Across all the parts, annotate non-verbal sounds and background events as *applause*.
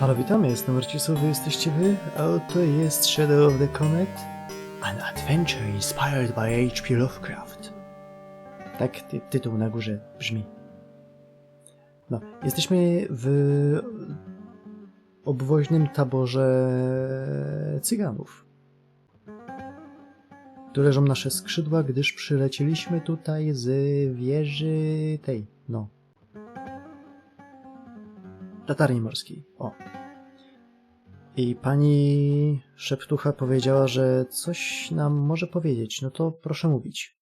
Halo, witamy, jestem Marcisów, wy jesteście wy, a oto jest Shadow of the Comet, an adventure inspired by H.P. Lovecraft. Tak ty tytuł na górze brzmi. No, jesteśmy w obwoźnym taborze cyganów. Tu leżą nasze skrzydła, gdyż przylecieliśmy tutaj z wieży tej, no, latarni morskiej. O. I pani szeptucha powiedziała, że coś nam może powiedzieć. No to proszę mówić.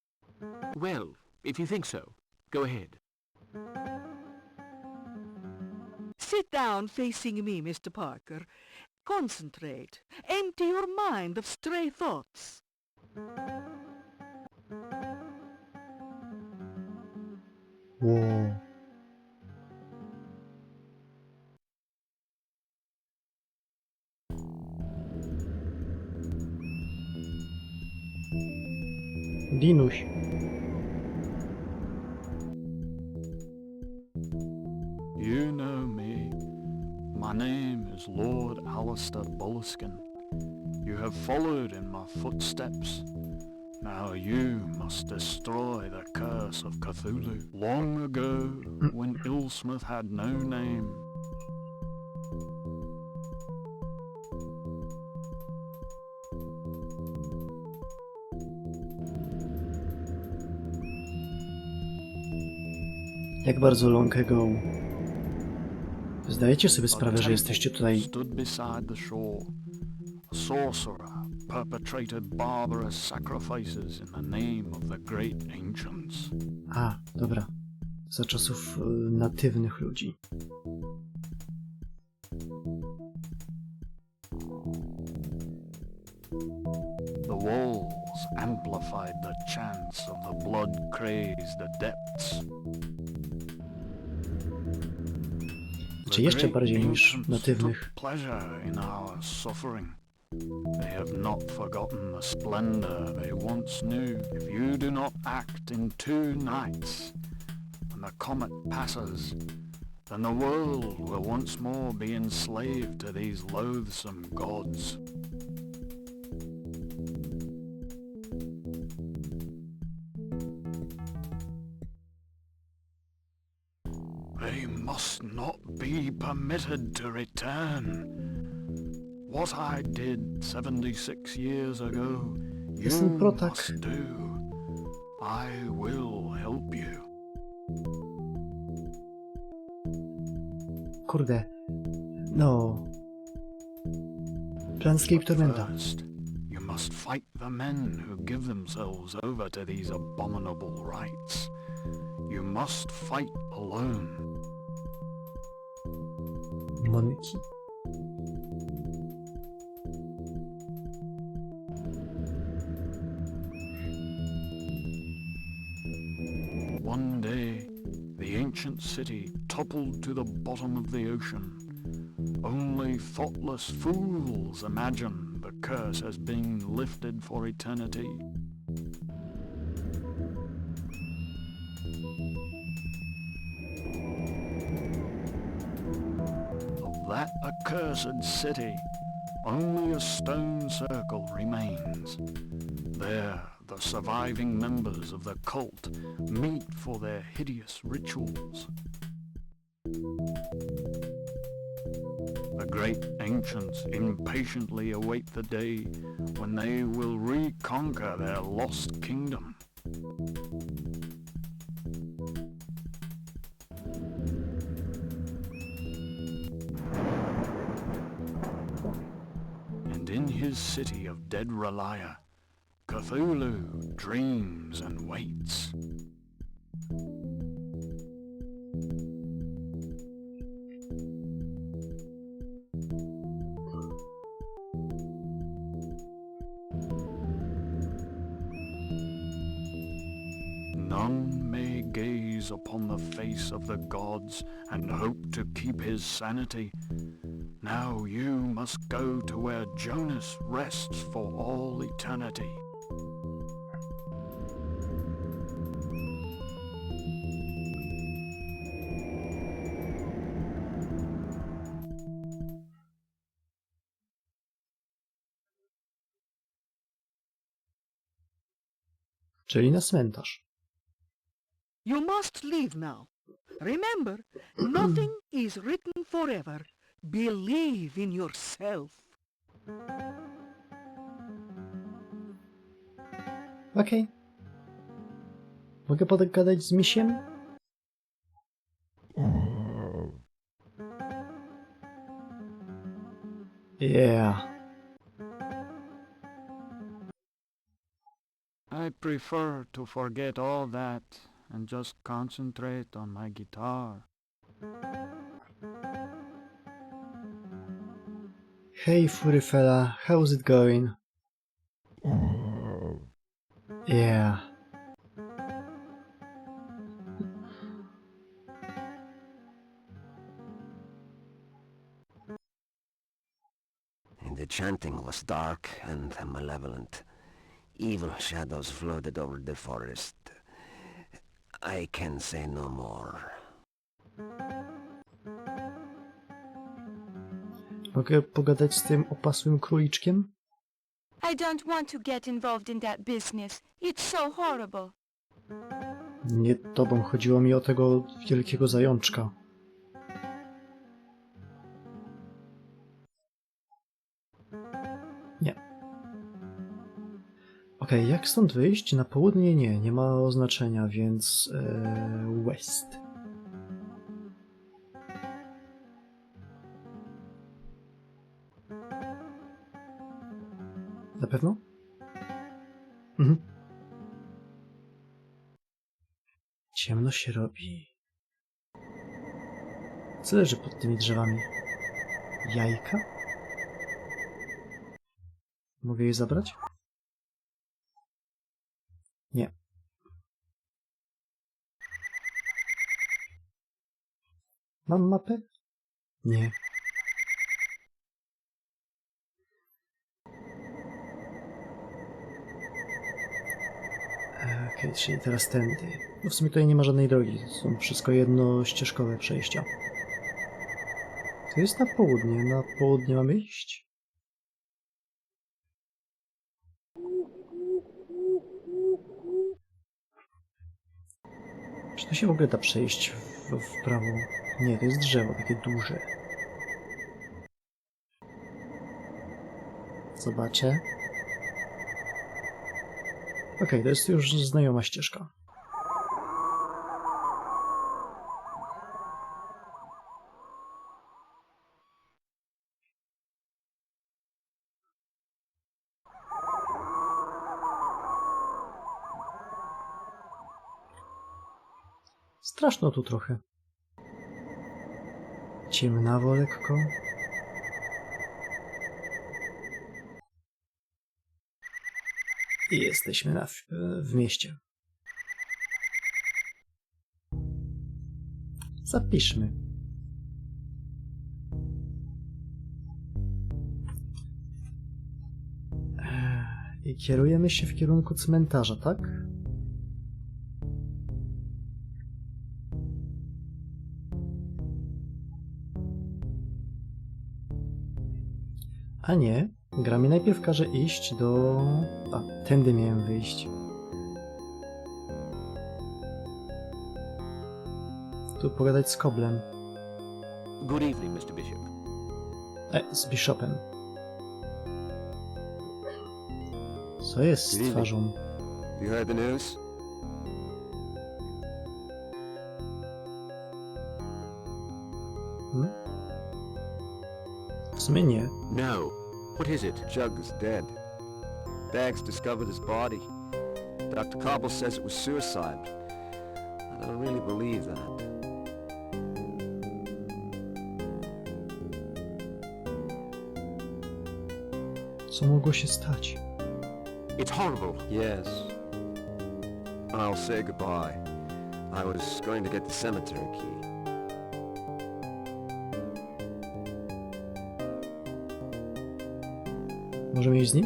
Well, if you think so, go ahead. Sit down facing me, Mr. Parker. Concentrate. Empty your mind of stray thoughts. Ło. You know me. My name is Lord Alistair Boleskine. You have followed in my footsteps. Now you must destroy the curse of Cthulhu. Long ago, when Ilsmith had no name, Jak bardzo Longego. Zdajecie sobie sprawę, że jesteście tutaj. sorcerer perpetrated barbarous sacrifices in the name of the great ancients. A, dobra. Za czasów y, natywnych ludzi. Czy jeszcze bardziej niż natywnych? pleasure in our suffering. They have not forgotten the splendor they once knew. If you do not act in two nights, when the comet passes, then the world will once more be enslaved to these loathsome gods. Permitted to return. What I did 76 years ago, you must do. I will help you. Kurde. No. Planscape Tormenta. First, you must fight the men who give themselves over to these abominable rites. You must fight alone. Monki. One day, the ancient city toppled to the bottom of the ocean. Only thoughtless fools imagine the curse has been lifted for eternity. That accursed city, only a stone circle remains. There, the surviving members of the cult meet for their hideous rituals. The great ancients impatiently await the day when they will reconquer their lost kingdom. Dead Relia, Cthulhu dreams and waits. None may gaze upon the face of the gods and hope to keep his sanity. Now you must go to where Jonas rests for all eternity. Czyli na cmentarz. You must leave now. Remember, nothing is written forever. Believe in yourself. Okej. Mogę pogadać z misiem? Yeah. I prefer to forget all that and just concentrate on my guitar. Hey, furry fella, how's it going? Yeah. The chanting was dark and malevolent. Evil shadows floated over the forest. I can say no more. Mogę pogadać z tym opasłym króliczkiem? I don't want to get involved in that business. It's so horrible. Nie tobą chodziło mi o tego wielkiego zajączka. Nie. Okej, jak stąd wyjść? Na południe nie, nie ma oznaczenia, więc e, west. Na pewno? Mhm. Ciemno się robi. Co leży pod tymi drzewami? Jajka? Mogę je zabrać? Nie. Mam mapę? Nie. E, Okej, czyli teraz tędy. No w sumie tutaj nie ma żadnej drogi. Są wszystko jedno ścieżkowe przejścia. To jest na południe. Na południe mamy iść? Czy to się w ogóle da przejść w, w prawo? Nie, to jest drzewo, takie duże. Zobaczę. Okej, to jest już znajoma ścieżka. Straszno tu trochę. Ciemnawo lekko. I jesteśmy na, w, w mieście. Zapiszmy. I kierujemy się w kierunku cmentarza, tak? A nie, gra mi najpierw każe iść do... A, tędy miałem wyjść. Tu pogadać z Koblem. Good evening, Mr. Bishop. E, z Bishopem. Co jest z twarzą? You heard the news? Hmm? W sumie nie. No. What is it? Jug's dead. Bags discovered his body. Dr. Cobble says it was suicide. I don't really believe that. Co mogło się stać? It's horrible. Yes. I'll say goodbye. I was going to get the cemetery key. Możemy iść z nim?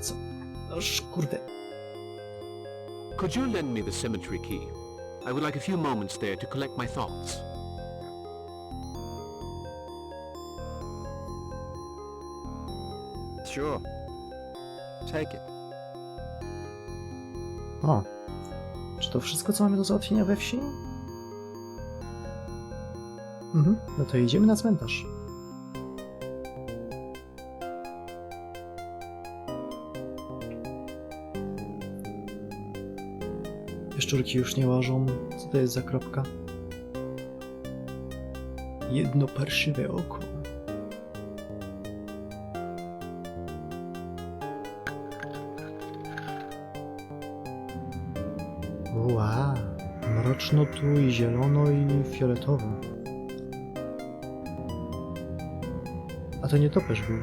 Co? Noż, kurde. Could you lend me the cemetery key? I would like a few moments there to collect my thoughts. Sure. Take it. O. Czy to wszystko, co mamy do załatwienia we wsi? Mhm, no to jedziemy na cmentarz. Jaszczurki już nie łażą. Co to jest za kropka? Jedno parszywe oko. Mroczno tu i zielono i fioletowo. A to nie topesz był.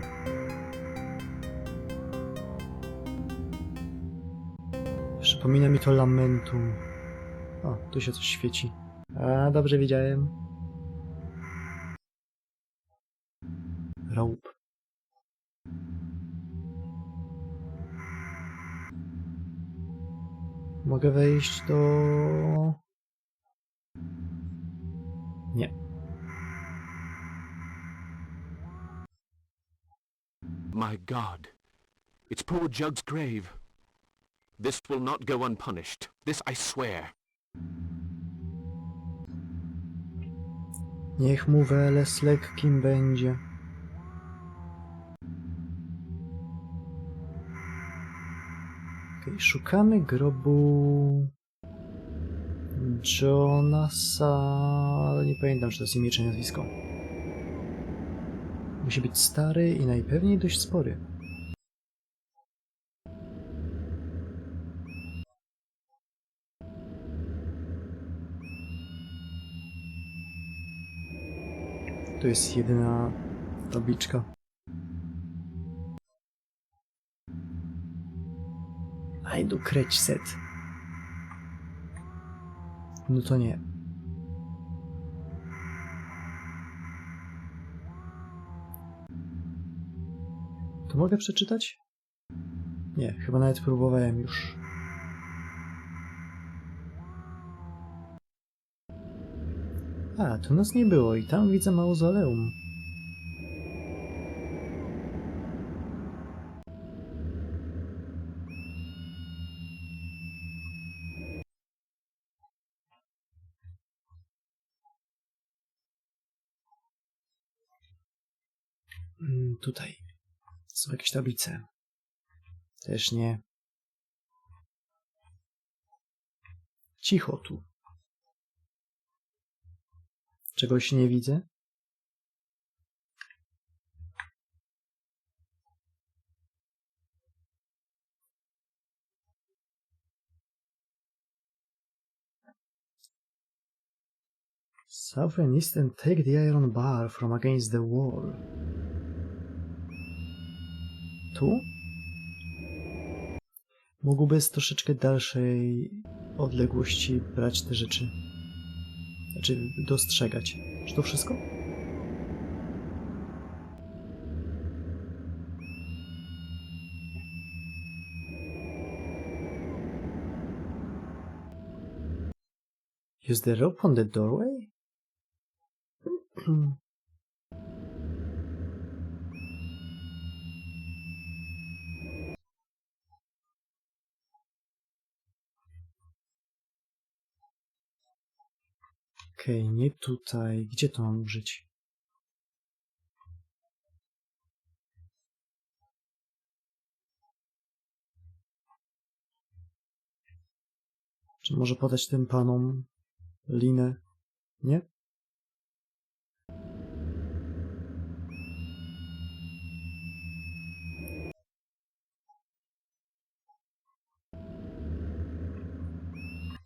Przypomina mi to lamentum. O, tu się coś świeci. A, dobrze widziałem. Rope. Mogę wejść do... Nie. My God. It's poor Jug's grave. This will not go unpunished. This I swear. Niech mu Weles lekkim będzie. Okej, szukamy grobu... Jonasa... ale nie pamiętam, czy to jest imię czy nazwisko. Musi być stary i najpewniej dość spory. To jest jedyna tabliczka. Ajdu kreć set. No to nie. To mogę przeczytać? Nie, chyba nawet próbowałem już. A, tu nas nie było i tam widzę mauzoleum. Tutaj są jakieś tablice. Też nie. Cicho tu. Czegoś nie widzę? South and east and take the iron bar from against the wall. Tu? Mógłby z troszeczkę dalszej odległości brać te rzeczy. Znaczy, dostrzegać. Czy to wszystko? Use the rope on the doorway? *clears throat* Okej, nie tutaj. Gdzie to mam użyć? Czy może podać tym panom linę? Nie?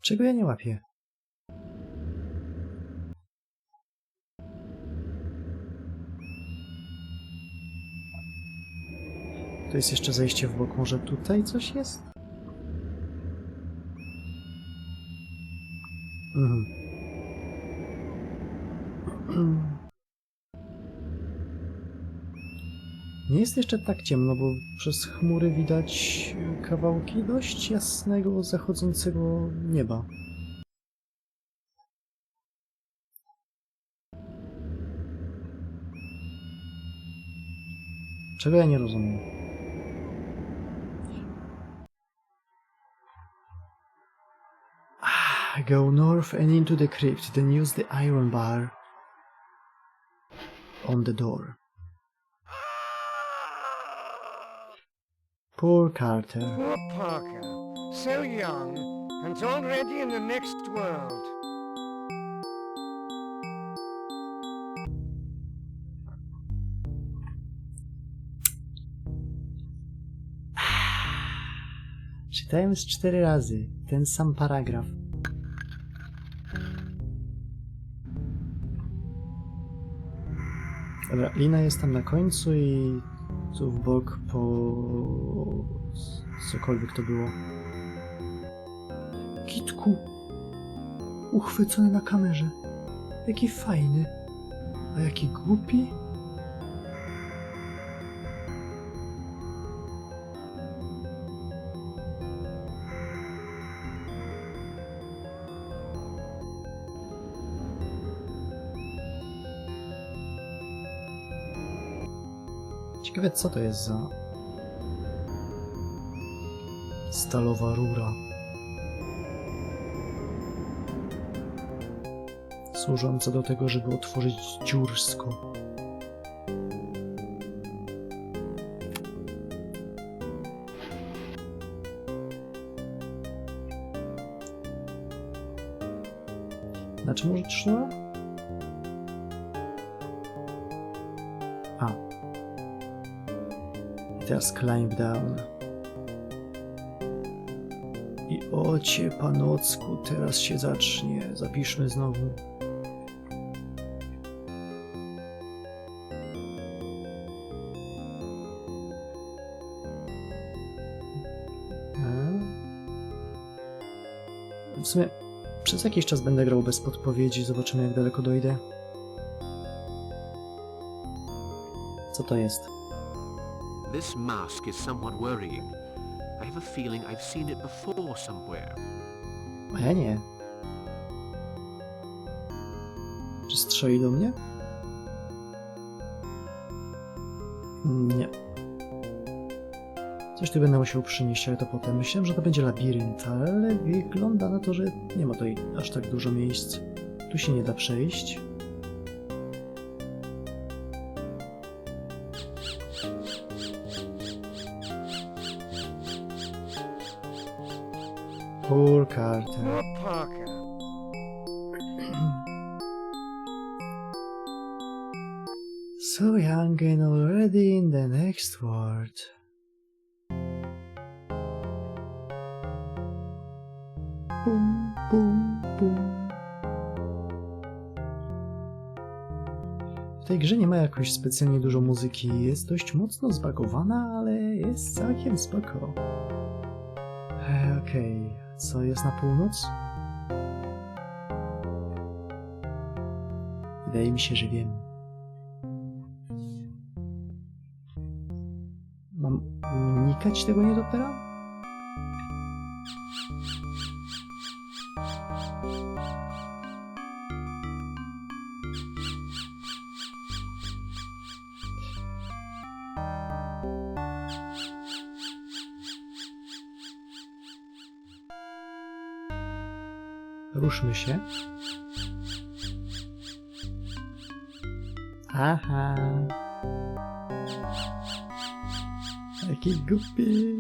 Czego ja nie łapię? To jest jeszcze zejście w bok. Może tutaj coś jest? Mhm. *clears throat* Nie jest jeszcze tak ciemno, bo przez chmury widać kawałki dość jasnego, zachodzącego nieba. Czego ja nie rozumiem? Go north and into the crypt, then use the iron bar on the door. Poor Carter. Poor Parker, so young, and already in the next world. *sighs* Czytałem z cztery razy ten sam paragraf. Dobra, lina jest tam na końcu i tu w bok po... cokolwiek to było. Kitku! Uchwycony na kamerze. Jaki fajny. A jaki głupi. Ciekawe co to jest za... Stalowa rura. Służąca do tego, żeby otworzyć dziursko. Na teraz climb down. I ocie panocku, teraz się zacznie. Zapiszmy znowu. W sumie przez jakiś czas będę grał bez podpowiedzi, zobaczymy jak daleko dojdę. Co to jest? This mask is somewhat worrying. I have a feeling I've seen it before somewhere. A ja nie. Czy strzeli do mnie? Nie. Coś tu będę musiał przynieść, ale to potem. Myślałem, że to będzie labirynt, ale wygląda na to, że nie ma tutaj aż tak dużo miejsc. Tu się nie da przejść. Poor Parker. *clears throat* So young and already in the next world. Bum. W tej grze nie ma jakoś specjalnie dużo muzyki. Jest dość mocno zbagowana, ale jest całkiem spoko. Okej, co jest na północ? Wydaje mi się, że wiem. Mam unikać tego niedopera? Ruszmy się. Aha. Jaki głupi.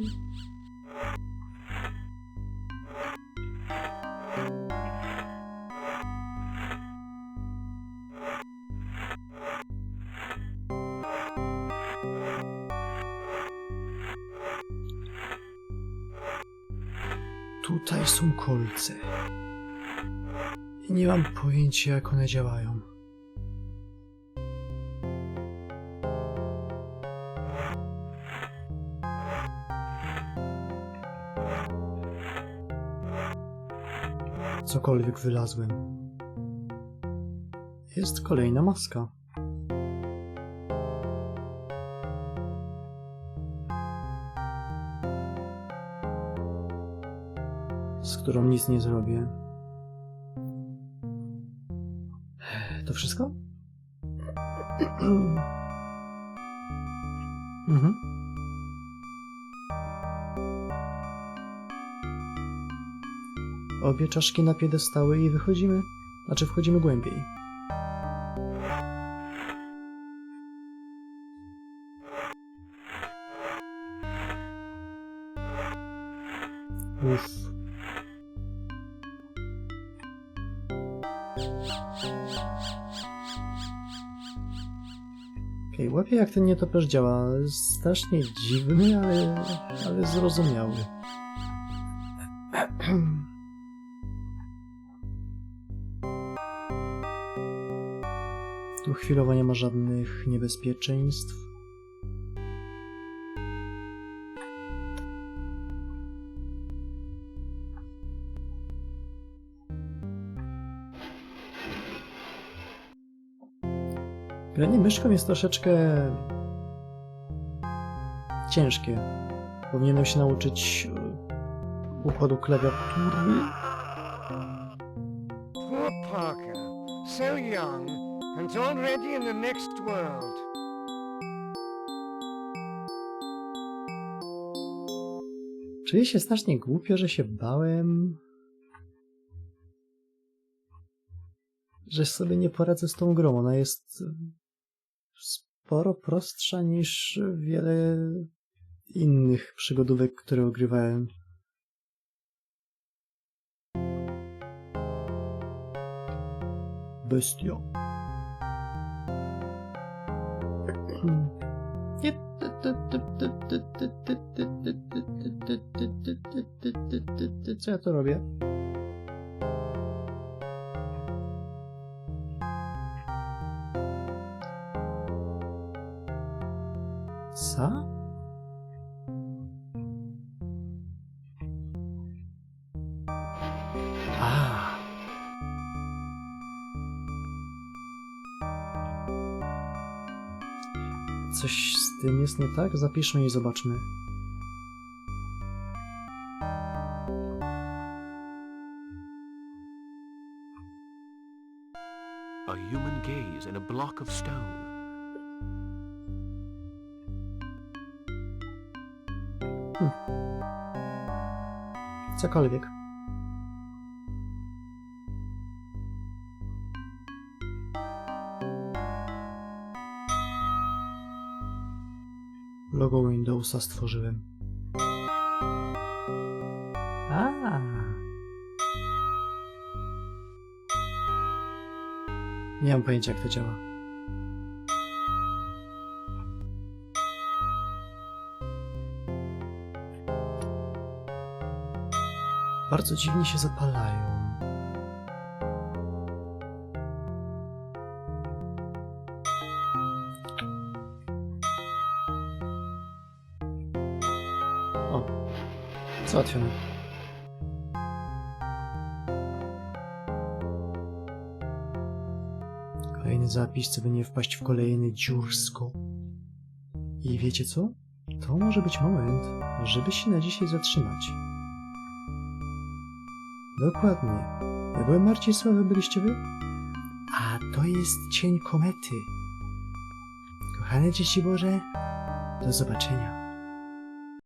Tutaj są kolce i nie mam pojęcia jak one działają. Cokolwiek wylazłem. Jest kolejna maska. z którą nic nie zrobię. Wszystko? *clears throat* mhm. Obie czaszki na piedestały i wychodzimy. Znaczy wchodzimy głębiej. Łapię jak ten nietoperz działa. Strasznie dziwny, ale, ale zrozumiały. Tu chwilowo nie ma żadnych niebezpieczeństw. Granie myszką jest troszeczkę ciężkie. Powinienem się nauczyć e, układu klawiatury. Poor Parker. So young, and already in the next world. Czuję się strasznie głupio, że się bałem. Że sobie nie poradzę z tą grą. Ona jest sporo prostsza niż wiele innych przygodówek, które ogrywałem. Bestio. Co ja to robię? Co? A. Coś z tym jest nie tak? Zapiszmy i zobaczmy. A human gaze in a block of stone. Cokolwiek. Logo Windowsa stworzyłem. A. Nie mam pojęcia jak to działa. Bardzo dziwnie się zapalają. O, załatwione. Kolejny zapis, co by nie wpaść w kolejny dziursko. I wiecie co? To może być moment, żeby się na dzisiaj zatrzymać. Dokładnie. Ja byłem Marcin Sławy, byliście wy? A to jest cień komety. Kochane dzieci Boże, do zobaczenia.